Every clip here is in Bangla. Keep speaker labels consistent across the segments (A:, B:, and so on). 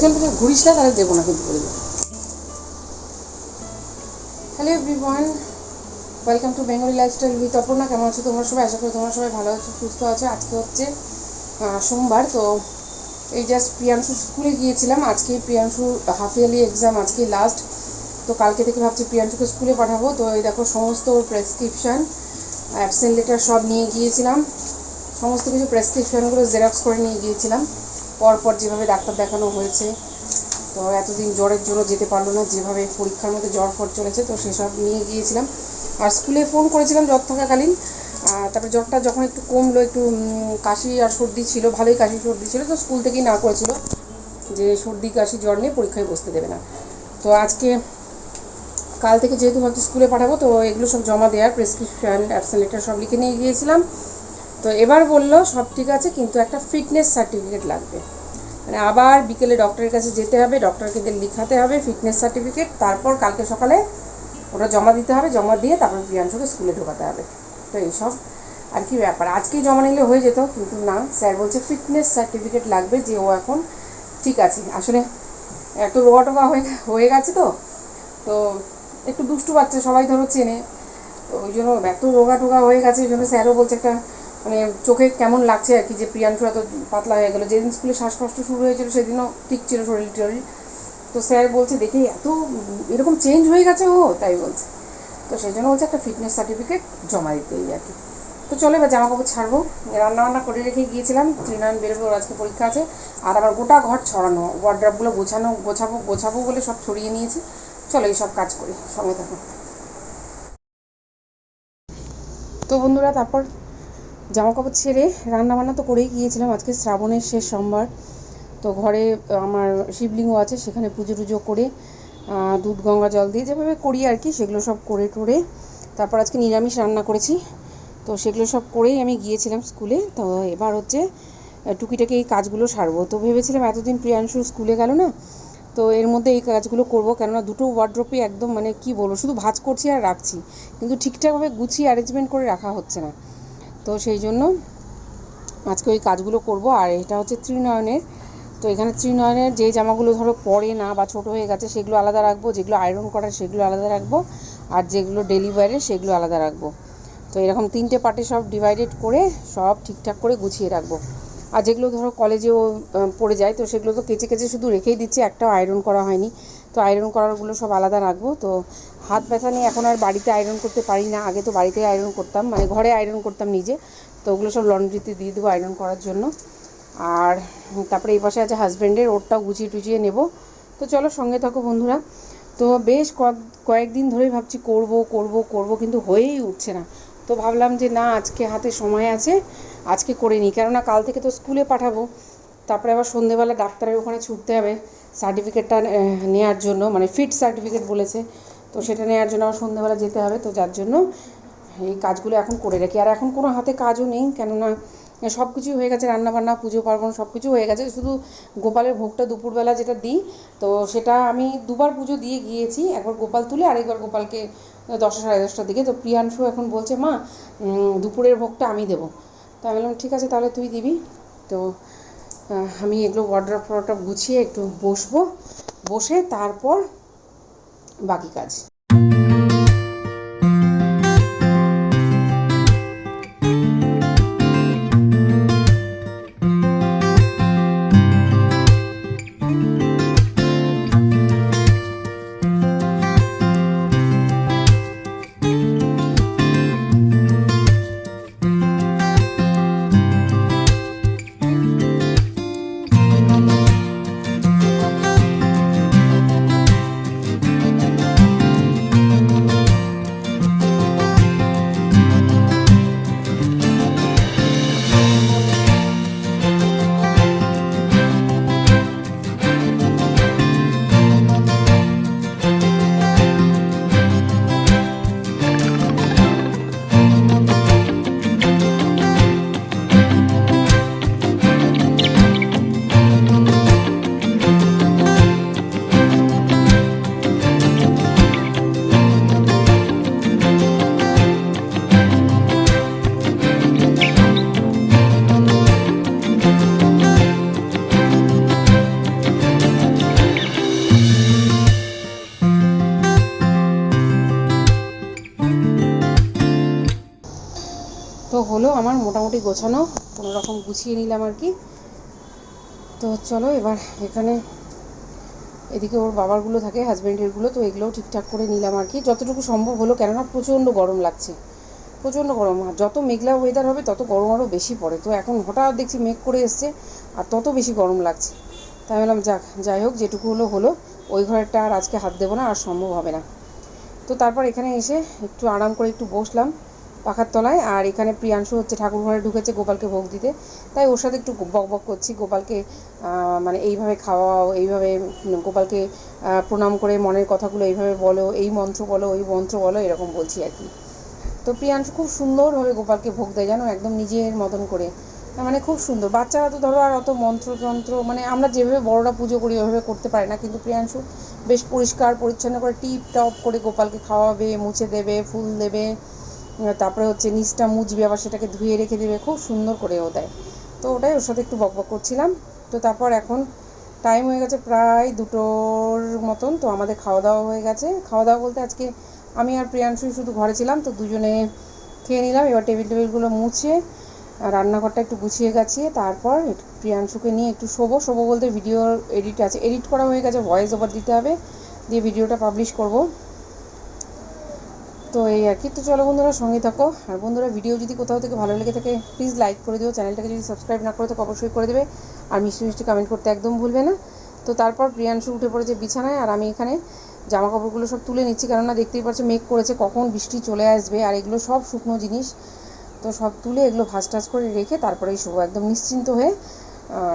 A: পেছন পেছন ঘুরিস না, তাহলে দেবো না কিন্তু বলে দেবো। Hello everyone welcome to Bengali lifestyle with Aparna কেমন আছো তোমরা সবাই? আশা করি তোমরা সবাই ভালো আছো, সুস্থ আছো। আজকে হচ্ছে সোমবার, তো এই জাস্ট প্রিয়াংশু স্কুলে গিয়েছিলাম। আজকে প্রিয়াংশু হাফ ইয়ারলি এক্সাম আজকে লাস্ট তো কালকে থেকে ভাবছি প্রিয়াংশুকে স্কুলে পাঠাবো। তো এই দেখো, সমস্ত ওর প্রেসক্রিপশান অ্যাবসেন্ট লেটার সব নিয়ে গিয়েছিলাম। সমস্ত কিছু প্রেসক্রিপশানগুলো জেরক্স করে নিয়ে গিয়েছিলাম। পরপর যেভাবে ডাক্তার দেখানো হয়েছে, তো এতদিন জ্বরের জন্য যেতে পারল না, যেভাবে পরীক্ষার মধ্যে জ্বর ফর চলেছে, তো সেসব নিয়ে গিয়েছিলাম। আর স্কুলে ফোন করেছিলাম জ্বর থাকাকালীন তারপরে জ্বরটা যখন একটু কমলো, একটু কাশি আর সর্দি ছিল, ভালোই কাশি সর্দি ছিল, তো স্কুল থেকেই না করেছিল যে সর্দি, কাশি, জ্বর নিয়ে পরীক্ষায় বসতে দেবে না। তো আজকে, কাল থেকে যেহেতু ভাবছি স্কুলে পাঠাবো, তো এগুলো সব জমা দেওয়ার প্রেসক্রিপশন, অ্যাবসেন্ট লেটার সব লিখে নিয়ে গিয়েছিলাম। তো এবার বলল, সব ঠিক আছে, কিন্তু একটা ফিটনেস সার্টিফিকেট লাগবে। মানে আবার বিকেলে ডক্টরের কাছে যেতে হবে ডক্টরকে লিখাতে হবে ফিটনেস সার্টিফিকেট তারপর কালকে সকালে ওটা জমা দিতে হবে, জমা দিয়ে তারপর প্রিয়াংশুকে স্কুলে ঢোকাতে হবে। তো এইসব আর কি ব্যাপার। আজকেই জমা নিলে হয়ে যেত, কিন্তু না, স্যার বলছে ফিটনেস সার্টিফিকেট লাগবে যে ও এখন ঠিক আছে। আসলে এত রোগা টোগা হয়ে হয়ে গেছে তো তো একটু দুষ্টু বাচ্চা সবাই ধরো চেনে। তো ওই জন্য এত রোগা টোগা হয়ে গেছে ওই জন্য স্যারও বলছে একটা মানে চোখে কেমন লাগছে আর কি যে প্রিয়াংশু এত পাতলা হয়ে গেলো। যেদিন স্কুলে শ্বাসকষ্ট শুরু হয়েছিল সেদিনও ঠিক ছিল শরীর টরীর তো স্যার বলছে, দেখি এত এরকম চেঞ্জ হয়ে গেছে ও? তাই বলছে। তো সেই জন্য বলছে, একটা ফিটনেস সার্টিফিকেট জমা দিতে এই আর কি। তো চলে এবার জামা কাপড় ছাড়বো। রান্না বান্না করে রেখে গিয়েছিলাম। ত্রিনয়ন বেরোবে, ওর আজকে পরীক্ষা আছে। আর আমার গোটা ঘর ছড়ানো ওয়ার্ড্রাপগুলো গোছানো, গোছাবো গোছাবো বলে সব ছড়িয়ে নিয়েছি। চলো এই সব কাজ করি, সঙ্গে থাকো। তো বন্ধুরা, তারপর জামা কাপড় ছেড়ে রান্না বান্না তো করেই গিয়েছিলাম, আজকে শ্রাবণের শেষ সোমবার। তো ঘরে আমার শিবলিঙ্গ আছে, সেখানে পুজো টুজো করে দুধ, গঙ্গা জল দিয়ে যেভাবে করি আর কি, সেগুলো সব করে টোরে। তারপর আজকে নিরামিষ রান্না করেছি। তো সেগুলো সব করেই আমি গিয়েছিলাম স্কুলে। তো এবার হচ্ছে টুকিটাকি এই কাজগুলো সারবো। তো ভেবেছিলাম এতদিন প্রিয়াংশু স্কুলে গেল না, তো এর মধ্যে এই কাজগুলো করব। কেননা দুটো ওয়ার্ড্রপে একদম মানে কি বলব, শুধু ভাঁজ করছি আর রাখছি। কিন্তু ঠিকঠাকভাবে গুছিয়ে অ্যারেঞ্জমেন্ট করে রাখা হচ্ছে না। তো সেই জন্য আজকে ওই কাজগুলো করব। আর এটা হচ্ছে ত্রিনয়নের। তো এখানে ত্রিনয়নের যে জামাগুলো ধরো পরে না বা ছোট হয়ে গেছে, সেগুলো আলাদা রাখব। যেগুলো আয়রন করার সেগুলো আলাদা রাখব। আর যেগুলো ডেলি ওয়্যারের সেগুলো আলাদা রাখব। তো এরকম তিনটে পার্টে সব ডিভাইডেড করে সব ঠিকঠাক করে গুছিয়ে রাখব। আর যেগুলো ধরো কলেজেও পড়ে যায়, তো সেগুলো তো কেচে কেচে শুধু রেখেই দিচ্ছি। একটাও আয়রন করা হয়নি। তো আয়রন করারগুলো সব আলাদা রাখব। তো হাত ব্যথা নিয়ে এখন আর বাড়িতে আয়রন করতে পারি না। আগে তো বাড়িতেই আয়রন করতাম মানে ঘরে আয়রন করতাম নিজে। তো ওগুলো সব লন্ড্রিতে দিয়ে দেবো আয়রন করার জন্য। আর তারপরে এই পাশে আছে হাজব্যান্ডের ওরটাও গুছিয়ে টুচিয়ে নেব। তো চলো সঙ্গে থাকো বন্ধুরা। তো বেশ কয়েক, কয়েকদিন ধরেই ভাবছি করব করব করব, কিন্তু হয়েই উঠছে না। তো ভাবলাম যে না, আজকে হাতে সময় আছে, আজকে করে নিই। কেননা কাল থেকে তো স্কুলে পাঠাবো। তারপরে আবার সন্ধেবেলা ডাক্তারের ওখানে ছুটতে হবে সার্টিফিকেটটা নেওয়ার জন্য মানে ফিট সার্টিফিকেট বলেছে। তো সেটা নেওয়ার জন্য আবার সন্ধেবেলা যেতে হবে। তো যার জন্য এই কাজগুলো এখন করে রাখি। আর এখন কোনো হাতে কাজও নেই, কেননা সব কিছুই হয়ে গেছে, রান্নাবান্না, পুজো পার্বণ সব কিছু হয়ে গেছে। শুধু গোপালের ভোগটা দুপুরবেলা যেটা দিই, তো সেটা আমি দুবার পুজো দিয়ে গিয়েছি, একবার গোপাল তুলে আরেকবার গোপালকে দশটা সাড়ে দশটার দিকে। তো প্রিয়াংশু এখন বলছে, মা দুপুরের ভোগটা আমি দেবো। তো আমি বললাম, ঠিক আছে, তাহলে তুই দিবি। তো আমি এগুলো ওয়ার্ড্রপ ফোয়ার্ড্রপ গুছিয়ে একটু বসবো বসে তারপর বাকি কাজ। মোটামুটি গোছানো কোনো রকম গুছিয়ে নিলাম আর কি। তো চলো এবার এখানে এদিকে ওর বাবারগুলো থাকে হাজব্যান্ডেরগুলো তো এগুলোও ঠিকঠাক করে নিলাম আর কি। যতটুকু সম্ভব হলো, কেননা প্রচণ্ড গরম লাগছে, প্রচণ্ড গরম। যত মেঘলা ওয়েদার হবে, তত গরম আরও বেশি পড়ে। তো এখন হঠাৎ দেখছি মেঘ করে এসছে, আর তত বেশি গরম লাগছে। তাই বললাম যাক, যাই হোক, যেটুকু হলো হলো। ওই ঘরেরটা আর আজকে হাত দেবো না, আর সম্ভব হবে না। তো তারপর এখানে এসে একটু আরাম করে একটু বসলাম। পাখার তলায়। আর এখানে প্রিয়াংশু হচ্ছে ঠাকুর ঘরে ঢুকেছে গোপালকে ভোগ দিতে। তাই ওর সাথে একটু বক বক করছি, গোপালকে মানে এইভাবে খাওয়াও, এইভাবে গোপালকে প্রণাম করে মনের কথাগুলো এইভাবে বলো, এই মন্ত্র বলো, ওই মন্ত্র বলো, এরকম বলছি আর কি। তো প্রিয়াংশু খুব সুন্দরভাবে গোপালকে ভোগ দেয়, জানো? একদম নিজের মতন করে। মানে খুব সুন্দর। বাচ্চারা তো ধরো আর অত মন্ত্রতন্ত্র মানে আমরা যেভাবে বড়রা পুজো করি ওইভাবে করতে পারে না। কিন্তু প্রিয়াংশু বেশ পরিষ্কার, পরিচ্ছন্ন করে টিপ টপ করে গোপালকে খাওয়াবে, মুছে দেবে, ফুল দেবে। তারপরে হচ্ছে নিচটা মুছবে আবার সেটাকে ধুয়ে রেখে দেবে, খুব সুন্দর করে ও দেয়। তো ওটাই ওর সাথে একটু বকবক করছিলাম। তো তারপর এখন টাইম হয়ে গেছে প্রায় দুটোর মতন, তো আমাদের খাওয়া দাওয়া হয়ে গেছে। খাওয়া দাওয়া বলতে আজকে আমি আর প্রিয়াংশুই শুধু ঘরে ছিলাম, তো দুজনে খেয়ে নিলাম। এবার টেবিল টেবিলগুলো মুছে রান্নাঘরটা একটু গুছিয়ে গাছিয়ে তারপর প্রিয়াংশুকে নিয়ে একটু শোবো। শোবো বলতে ভিডিও এডিট আছে। এডিট করা হয়ে গেছে ভয়েস ওভার দিতে হবে। দিয়ে ভিডিওটা পাবলিশ করব। তো এই আর কি। তো চলো বন্ধুরা সঙ্গে থাকো। আর বন্ধুরা ভিডিও যদি কোথাও থেকে ভালো লেগে থাকে প্লিজ লাইক করে দিও। চ্যানেলটাকে যদি সাবস্ক্রাইব না করে থাকো, অবশ্যই করে দেবে। আর মিষ্টি মিষ্টি কমেন্ট করতে একদম ভুলবে না। তো তারপর প্রিয়াংশু উঠে পড়েছে বিছানায়, আর আমি এখানে জামা কাপড়গুলো সব তুলে নিচ্ছি। কেননা দেখতেই পাচ্ছ, মেঘ করেছে, কখন বৃষ্টি চলে আসবে, আর এগুলো সব শুকনো জিনিস। তো সব তুলে এগুলো ভাজ টাজ করে রেখে তারপরেই শোবো, একদম নিশ্চিন্ত হয়ে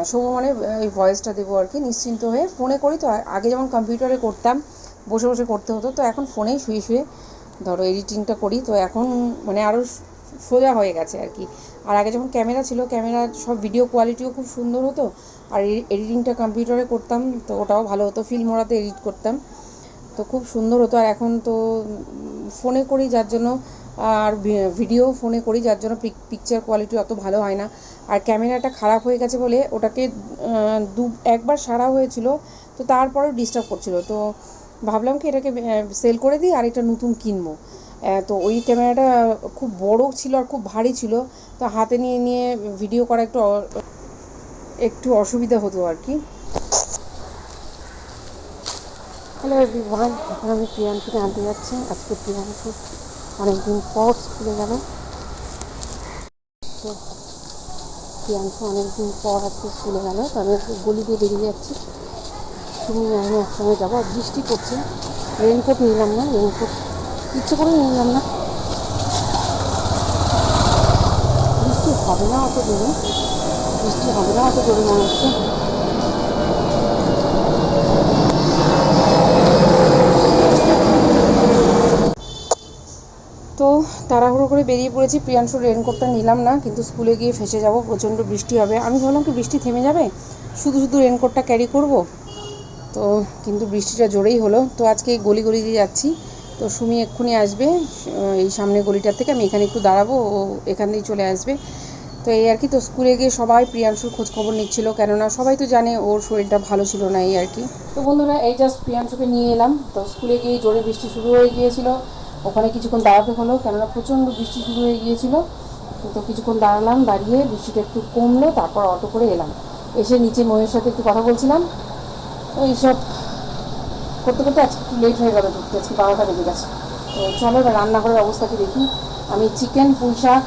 A: শোবো মানে এই ভয়েসটা দেবো আর কি, নিশ্চিন্ত হয়ে। ফোনে করি তো, আগে যেমন কম্পিউটারে করতাম, বসে বসে করতে হতো, তো এখন ফোনেই শুয়ে শুয়ে ধরো এডিটিংটা করি, তো এখন মানে আরও সোজা হয়ে গেছে আর কি। আর আগে যখন ক্যামেরা ছিল ক্যামেরার সব ভিডিও কোয়ালিটিও খুব সুন্দর হতো, আর এডিটিংটা কম্পিউটারে করতাম, তো ওটাও ভালো হতো ফিল্ম ওরাতে এডিট করতাম, তো খুব সুন্দর হতো। আর এখন তো ফোনে করি, যার জন্য, আর ভিডিও ফোনে করি, যার জন্য পিকচার কোয়ালিটি অত ভালো হয় না। আর ক্যামেরাটা খারাপ হয়ে গেছে বলে ওটাকে দু, একবার সারা হয়েছিল, তো তারপরেও ডিস্টার্ব করছিল। তো ভাবলাম কি এটাকে সেল করে দিই আর এটা নতুন কিনবো। তো ওই ক্যামেরাটা খুব বড় ছিল আর খুব ভারী ছিল। তো হাতে নিয়ে নিয়ে ভিডিও করা একটু একটু অসুবিধা হতো আর কি। হ্যালো এভরিওয়ান এখন আমি প্রিয়াংশুকে আনতে যাচ্ছি। আজকে প্রিয়াংশু অনেকদিন পর স্কুলে তো প্রিয়াংশু অনেকদিন পর আজকে স্কুলে গেল। তো আমি গলি দিয়ে বেরিয়ে যাচ্ছি। তুমি আমি একসঙ্গে যাব। আর বৃষ্টি পড়ছে। রেনকোট নিলাম না রেনকোট ইচ্ছে করে নিলাম না। বৃষ্টি হবে না অত জোরে বৃষ্টি হবে না অত জোরে মনে হচ্ছে। তো তাড়াহুড়ো করে বেরিয়ে পড়েছি। প্রিয়াংশুর রেনকোটটা নিলাম না, কিন্তু স্কুলে গিয়ে ফেসে যাব। প্রচণ্ড বৃষ্টি হবে। আমি ভাবলাম কি বৃষ্টি থেমে যাবে? শুধু শুধু রেনকোটটা ক্যারি করব? তো কিন্তু বৃষ্টিটা জোরেই হলো। তো আজকে এই গলি গলি দিয়ে যাচ্ছি। তো সুমি এক্ষুনি আসবে এই সামনে গলিটার থেকে। আমি এখানে একটু দাঁড়াবো, ও এখান দিয়েই চলে আসবে। তো এই আর কি, তো স্কুলে গিয়ে সবাই প্রিয়াংশুর খোঁজ খবর নিচ্ছিল। কেননা সবাই তো জানে ওর শরীরটা ভালো ছিল না এই আর কি। তো বন্ধুরা, এই জাস্ট প্রিয়াংশুকে নিয়ে এলাম। তো স্কুলে গিয়ে জোরে বৃষ্টি শুরু হয়ে গিয়েছিল। ওখানে কিছুক্ষণ দাঁড়াতে হলো, কেননা প্রচণ্ড বৃষ্টি শুরু হয়ে গিয়েছিল। তো কিছুক্ষণ দাঁড়ালাম, দাঁড়িয়ে বৃষ্টিটা একটু কমলো, তারপর অটো করে এলাম। এসে নিচে ময়ের সাথে একটু কথা বলছিলাম। এইসব করতে করতে আজকে একটু লেট হয়ে গেল, ঢুকতে আজকে বারোটা বেজে গেছে। তো চলো এবার রান্নাঘরের অবস্থাকে দেখি। আমি চিকেন পুঁই শাক,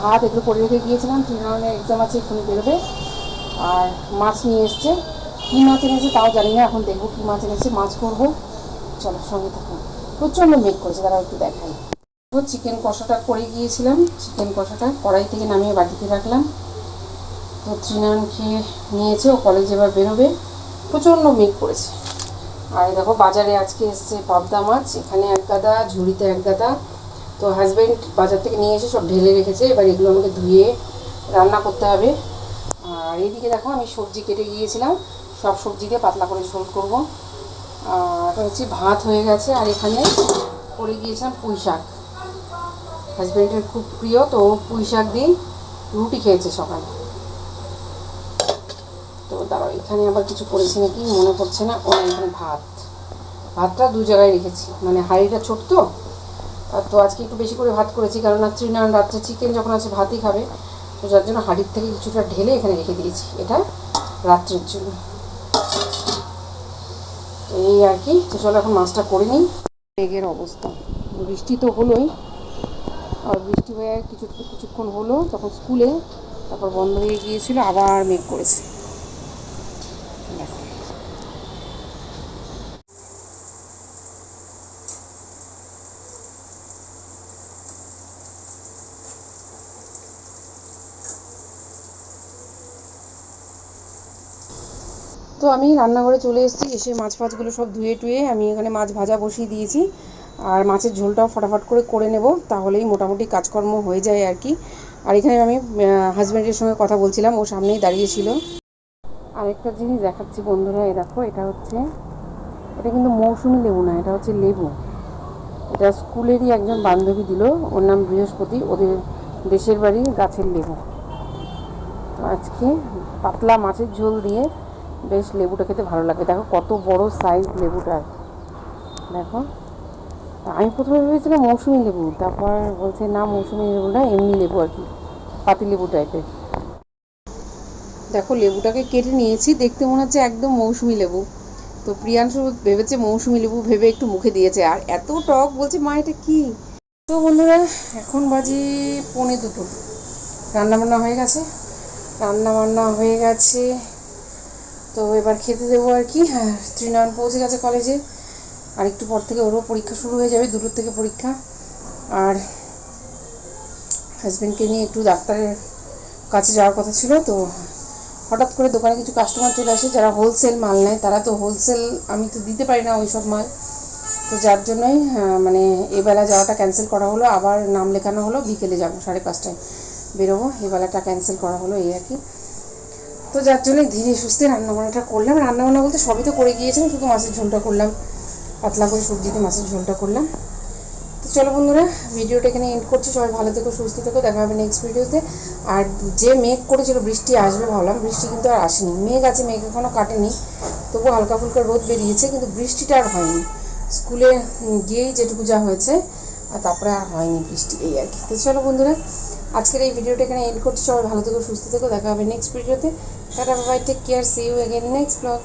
A: ভাত এগুলো করে রেখে গিয়েছিলাম, তিন এক্সাম আছে, এক্ষুনি বেরোবে। আর মাছ নিয়ে এসছে। কী মাছ এনেছে তাও জানি না, এখন দেখব কী মাছ এনেছে, মাছ করব। চলো সঙ্গে থাকুন প্রচণ্ড মেঘ করেছে, তারা একটু দেখাই। তো চিকেন কষাটা করে গিয়েছিলাম। চিকেন কষাটা কড়াই থেকে নামিয়ে বাটিতে রাখলাম। তো তৃণান খেয়ে নিয়েছে, ও কলেজে এবার বেরোবে। প্রচণ্ড মেঘ করেছে। আর দেখো, বাজারে আজকে এসছে পাবদা মাছ, এখানে এক গাদা, ঝুড়িতে এক গাদা। তো হাজব্যান্ড বাজার থেকে নিয়ে এসে সব ঢেলে রেখেছে, এবার এগুলো আমাকে ধুয়ে রান্না করতে হবে। আর এইদিকে দেখো, আমি সবজি কেটে গিয়েছিলাম, সব সবজি দিয়ে পাতলা করে ঝোল করব। আর হচ্ছে ভাত হয়ে গেছে, আর এখানে করে গিয়েছিলাম পুঁই শাক। হাজব্যান্ডের খুব প্রিয়, তো পুঁই শাক দিয়ে রুটি খেয়েছে সকালে। তো দাঁড়াও, এখানে আবার কিছু করেছি নাকি? মনে পড়ছে না। ও, এখানে ভাত। ভাতটা দু জায়গায় রেখেছি। মানে হাঁড়িটা ছোট তো। আর তো আজকে একটু বেশি করে ভাত করেছি কারণ তৃণায়ন রাত্রে চিকেন যখন আছে, ভাতই খাবে। তো যার জন্য হাঁড়ির থেকে কিছুটা ঢেলে এখানে রেখে দিয়েছি। এটা রাত্রের জন্য। এই আর কি। তো চলো এখন মাছটা করে নিই। মেঘের অবস্থা। বৃষ্টি তো হলোই। আর বৃষ্টি হয়ে কিছু কিছুক্ষণ হলো। তখন স্কুলে, তারপর বন্ধ হয়ে গিয়েছিল, আবার মেঘ করেছে দেখো। তো আমি রান্নাঘরে চলে এসেছি, এসে মাছ ফাছগুলো সব ধুয়ে টুয়ে আমি এখানে মাছ ভাজা বসিয়ে দিয়েছি। আর মাছের ঝোলটাও ফটাফট করে করে নেব, তাহলেই মোটামুটি কাজকর্ম হয়ে যায় আর কি। আর এখানে আমি হাজব্যান্ডের সঙ্গে কথা বলছিলাম, ও সামনেই দাঁড়িয়েছিল আরেকটা জিনিস দেখাচ্ছি বন্ধুরা, এই দেখো, এটা হচ্ছে, এটা কিন্তু মৌসুমি লেবু না, এটা হচ্ছে লেবু। এটা স্কুলেরই একজন বান্ধবী দিল, ওর নাম বৃহস্পতি, ওদের দেশের বাড়ি গাছের লেবু। আজকে পাতলা মাছের ঝোল দিয়ে বেশ লেবুটা খেতে ভালো লাগে। দেখো কত বড় সাইজ লেবুটার। দেখো। আমি প্রথমে ভেবেছিলাম মৌসুমি লেবু, তারপর বলছে না, মৌসুমি লেবু না, এমনি লেবু আর কি, পাতি লেবু টাইপের দেখো লেবুটাকে কেটে নিয়েছি, দেখতে মনে হচ্ছে একদম মৌসুমি লেবু। তো প্রিয়াংশু ভেবেছে মৌসুমি লেবু ভেবে একটু মুখে দিয়েছে। আর এত টক বলছে, মা, এটা কি? তো বন্ধুরা, এখন বাজে পৌনে দুটো। রান্না বান্না হয়ে গেছে। রান্না বান্না হয়ে গেছে। তো এবার খেতে দেবো আর কি। হ্যাঁ ত্রিনয়ন পৌঁছে গেছে কলেজে আর একটু পর থেকে ওরও পরীক্ষা শুরু হয়ে যাবে দুটোর থেকে পরীক্ষা। আর হাজব্যান্ডকে নিয়ে একটু ডাক্তারের কাছে যাওয়ার কথা ছিল তো হঠাৎ করে দোকানে কিছু কাস্টমার চলে আসে যারা হোলসেল মাল নেয়। তারা তো হোলসেল আমি তো দিতে পারি না ওই সব মাল। তো যার জন্যই আহ, মানে এবেলা যাওয়াটা ক্যান্সেল করা হলো। আবার নাম লেখানো হলো বিকেলে যাব সাড়ে পাঁচটায় বেরোবো। এবেলাটা ক্যান্সেল করা হলো এই আর কি। তো যার জন্য ধীরে সুস্থে রান্নাবান্নাটা করলাম। রান্নাবান্না বলতে সবই তো করে গিয়েছিলাম, শুধু মাছের ঝোলটা করলাম। পাতলা করে সবজিতে মাছের ঝোলটা করলাম। তো চলো বন্ধুরা, ভিডিওটা এখানে এন্ড করছি। সবাই ভালো থেকো, সুস্থ থেকো। দেখা হবে নেক্সট ভিডিওতে। আর যে মেঘ করেছিল, বৃষ্টি আসবে ভাবলাম, বৃষ্টি কিন্তু আর আসেনি। মেঘ আছে, মেঘ এখনও কাটেনি। তবু হালকা ফুলকা রোদ বেরিয়েছে, কিন্তু বৃষ্টিটা আর হয়নি। স্কুলে গিয়েই যেটুকু যা হয়েছে, আর তারপরে আর হয়নি বৃষ্টি, এই আর কি। তো চলো বন্ধুরা আজকের এই ভিডিওটা এখানে এন্ড করছি। সবাই ভালো থেকো, সুস্থ থেকো, দেখা হবে নেক্সট ভিডিওতে tata Babai take care see you again next blog